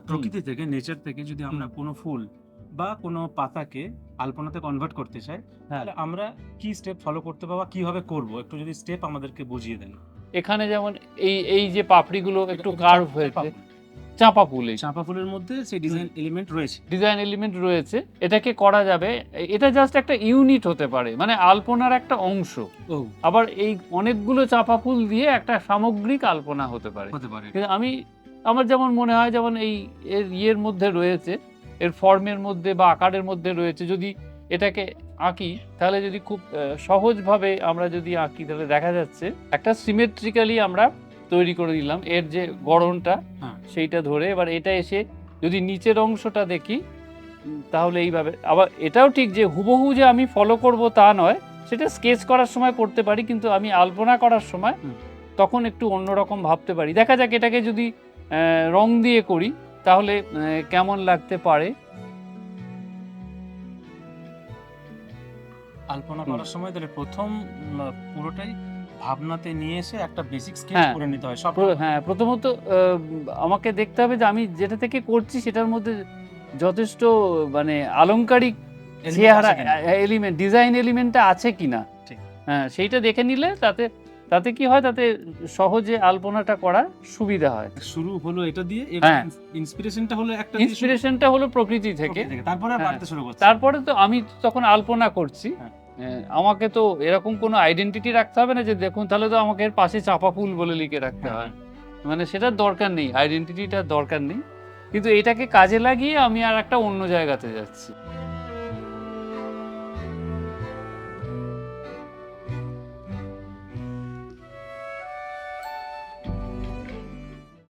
প্রকৃতি থেকে নেচার থেকে যদি আমরা কোনো ফুল বা কোনো পাতাকে আলপনাতে কনভার্ট করতে চাই তাহলে আমরা কি স্টেপ ফলো করতে পারব কীভাবে করব? একটু যদি স্টেপ আমাদেরকে বুঝিয়ে দেন। এখানে যেমন এই এই যে পাপড়িগুলো একটু কার্ভ হয়েছে। চাপা ফুল এই। চাঁপা ফুলের মধ্যে সেই ডিজাইন এলিমেন্ট রয়েছে। ডিজাইন এলিমেন্ট রয়েছে। এটাকে করা যাবে এটা জাস্ট একটা ইউনিট হতে পারে মানে আলপনার একটা অংশ। আবার এই অনেকগুলো চাপা ফুল দিয়ে একটা সামগ্রিক আলপনা হতে পারে। হতে পারে। আমি আমার যেমন মনে হয় যেমন এই এর ইয়ের মধ্যে রয়েছে এর ফর্মের মধ্যে বা আকারের মধ্যে রয়েছে যদি এটাকে আঁকি তাহলে যদি খুব সহজভাবে আমরা যদি আঁকি তাহলে দেখা যাচ্ছে একটা সিমেট্রিক্যালি আমরা তৈরি করে দিলাম এর যে গড়নটা হ্যাঁ। সেইটা ধরে এবার এটা এসে যদি নিচের অংশটা দেখি তাহলে এইভাবে আবার এটাও ঠিক যে হুবহু যে আমি ফলো করব তা নয় সেটা স্কেচ করার সময় করতে পারি কিন্তু আমি আলপনা করার সময় তখন একটু অন্যরকম ভাবতে পারি দেখা যাক এটাকে যদি রং দিয়ে করি তাহলে কেমন লাগতে পারে আলপনা করার সময় তাহলে প্রথম পুরোটাই ভাবনাতে নিয়ে এসে একটা বেসিক স্কেচ হ্যাঁ। করে নিতে হয় সব হ্যাঁ প্রথমত আমাকে দেখতে হবে যে আমি যেটা থেকে করছি সেটার মধ্যে যথেষ্ট মানে আলংকারিক চেহারা এলিমেন্ট ডিজাইন এলিমেন্টটা আছে কিনা ঠিক। হ্যাঁ সেইটা দেখে নিলে তাতে তাতে কি হয়? তাতে সহজে আলপনাটা করা সুবিধা হয়। শুরু হলো এটা দিয়ে হ্যাঁ। ইন্সপিরেশনটা হলো একটা ইন্সপিরেশনটা হলো প্রকৃতি থেকে। তারপরে হ্যাঁ। বাড়তে শুরু করছে। তারপরে তো আমি তখন আলপনা করছি। হ্যাঁ। আমাকে তো এরকম কোনো আইডেন্টিটি রাখতে হবে না যে দেখুন তাহলে তো আমাকে এর পাশে চাপা ফুল বলে লিখে রাখতে হ্যাঁ। হয়। মানে সেটার দরকার নেই। আইডেন্টিটিটার দরকার নেই। কিন্তু এটাকে কাজে লাগিয়ে আমি আর একটা অন্য জায়গাতে যাচ্ছি।